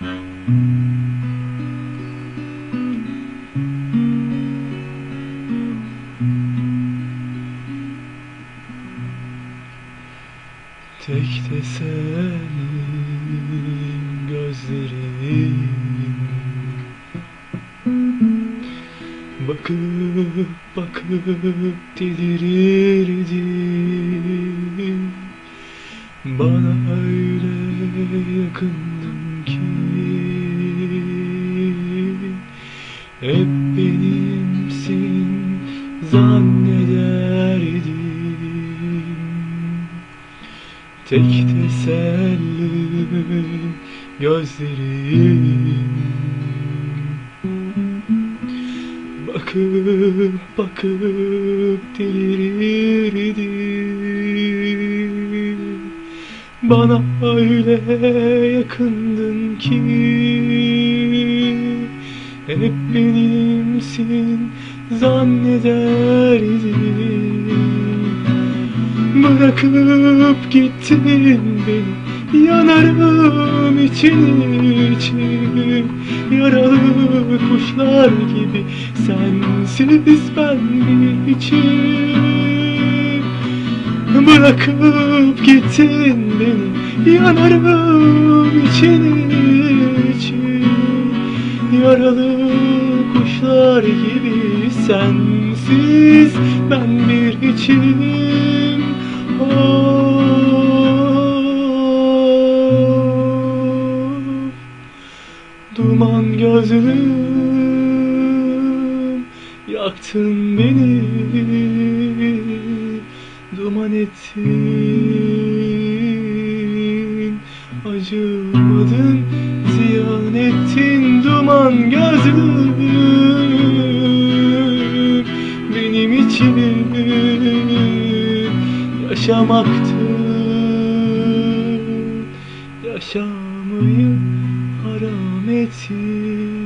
Tek tesellim gözlerim Bakıp bakıp delirirdim. Bana öyle yakındın benimsin zannederdim. Tek tesellim gözlerim. Bakıp bakıp delirirdim. Bana öyle yakındın ki Hep benimsin zannederdim Bırakıp gittin beni Yanarım için için. Yaralı kuşlar gibi Sensiz ben içim Bırakıp gittin beni Yanarım için için Yaralı kuşlar gibi Sensiz. Ben bir içim Of, Duman gözlüm Yaktın beni. Duman ettin Acımadın yaşamaktı. Yaşamayı haram ettin